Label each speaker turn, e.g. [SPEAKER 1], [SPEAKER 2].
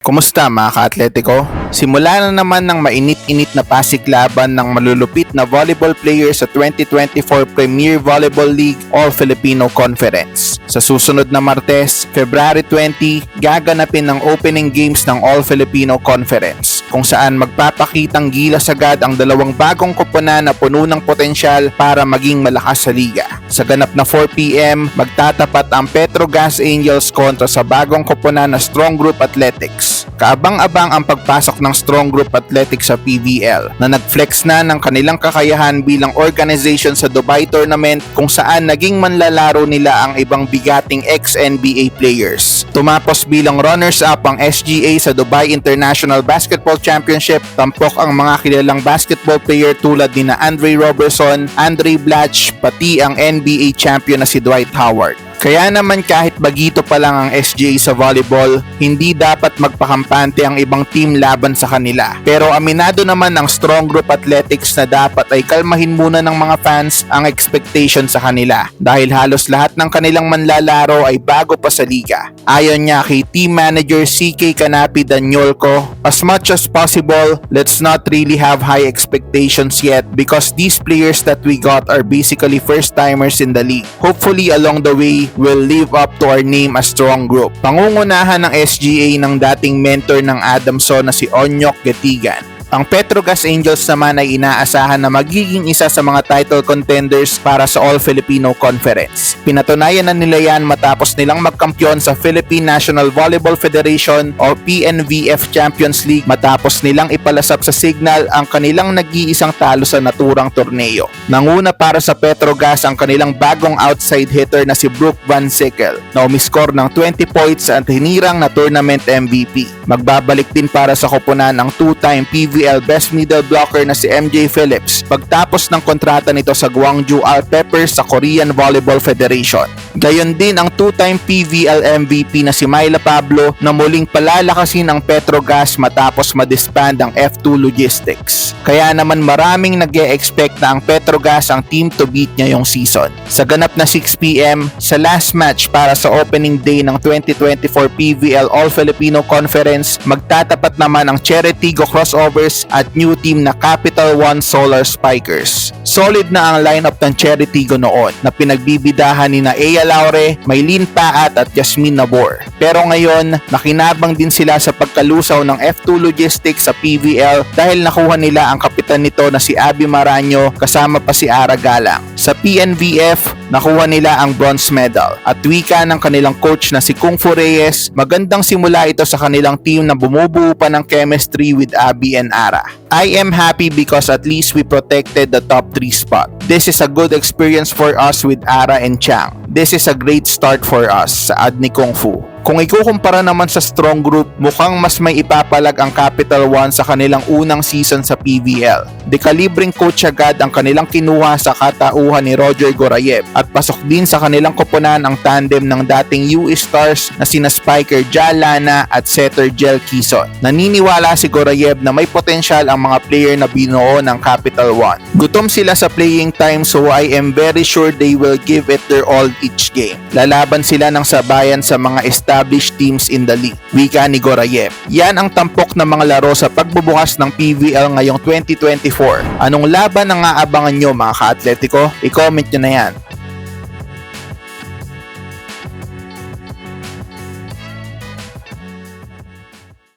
[SPEAKER 1] Kumusta mga ka-atletiko? Simula na naman ng mainit-init na pasiklaban ng malulupit na volleyball players sa 2024 Premier Volleyball League All-Filipino Conference. Sa susunod na Martes, February 20, gaganapin ang opening games ng All-Filipino Conference kung saan magpapakitang gilas agad ang dalawang bagong koponan na puno ng potensyal para maging malakas sa liga. Sa ganap na 4pm, magtatapat ang Petrogas Angels kontra sa bagong koponan na Strong Group Athletics. Kaabang-abang ang pagpasok ng Strong Group Athletics sa PVL na nag-flex na ng kanilang kakayahan bilang organization sa Dubai Tournament kung saan naging manlalaro nila ang ibang bigating ex-NBA players. Tumapos bilang runners-up ang SGA sa Dubai International Basketball Championship, tampok ang mga kilalang basketball player tulad ni na Andre Robertson, Andre Blatch, pati ang NBA champion na si Dwight Howard. Kaya naman kahit bagito pa lang ang SGA sa volleyball, hindi dapat magpakampante ang ibang team laban sa kanila. Pero aminado naman ng Strong Group Athletics na dapat ay kalmahin muna ng mga fans ang expectation sa kanila dahil halos lahat ng kanilang manlalaro ay bago pa sa liga. Ayon niya kay team manager CK Canapi Danyolco, as much as possible, let's not really have high expectations yet because these players that we got are basically first timers in the league. Hopefully along the way, will live up to our name as strong group. Pangungunahan ng SGA ng dating mentor ng Adamson na si Onyok Getigan. Ang Petrogas Angels naman ay inaasahan na magiging isa sa mga title contenders para sa All-Filipino Conference. Pinatunayan na nila yan matapos nilang magkampiyon sa Philippine National Volleyball Federation o PNVF Champions League matapos nilang ipalasap sa Signal ang kanilang nag-iisang talo sa naturang torneo. Nanguna para sa Petrogas ang kanilang bagong outside hitter na si Brooke Van Sickle na umiscore ng 20 points at hinirang na tournament MVP. Magbabalik din para sa koponan ang two-time PVL Best Middle Blocker na si MJ Phillips pagtapos ng kontrata nito sa Gwangju Al Peppers sa Korean Volleyball Federation. Gayon din ang two-time PVL MVP na si Myla Pablo na muling palalakasin ang Petrogas matapos madisband ang F2 Logistics. Kaya naman maraming nag expect na ang Petrogas ang team to beat ngayong season. Sa ganap na 6pm, sa last match para sa opening day ng 2024 PVL All-Filipino Conference, magtatapat naman ang Cherry Tigo Crossovers at new team na Capital One Solar Spikers. Solid na ang lineup ng Cherry Tigo noon na pinagbibidahan ni na Ea Laure, Maylene Paat at Yasmin Nabor. Pero ngayon, nakinabang din sila sa pagkalusaw ng F2 Logistics sa PVL dahil nakuha nila ang kapitan nito na si Abby Maranyo kasama pa si Ara Galang. Sa PNVF, nakuha nila ang bronze medal at wika ng kanilang coach na si Kung Fu Reyes, magandang simula ito sa kanilang team na bumubuo pa ng chemistry with Abby and Ara. I am happy because at least we protected the top 3 spot. This is a good experience for us with Ara and Chang. This is a great start for us sa Adni Kung Fu. Kung ikukumpara naman sa strong group, mukhang mas may ipapalag ang Capital One sa kanilang unang season sa PVL. Dekalibreng coach agad ang kanilang kinuha sa katauhan ni Roger Gorayev at pasok din sa kanilang koponan ang tandem ng dating UE Stars na sina Spiker Jalana at setter Jel Kison. Naniniwala si Gorayev na may potensyal ang mga player na binuo ng Capital One. Gutom sila sa playing time so I am very sure they will give it their all each game. Lalaban sila ng sabayan sa mga established teams in the league. Wika ni Gorayev. Yan ang tampok ng mga laro sa pagbubukas ng PVL ngayong 2024. Anong laban ang aabangan nyo mga ka-atletiko? I-comment nyo na yan.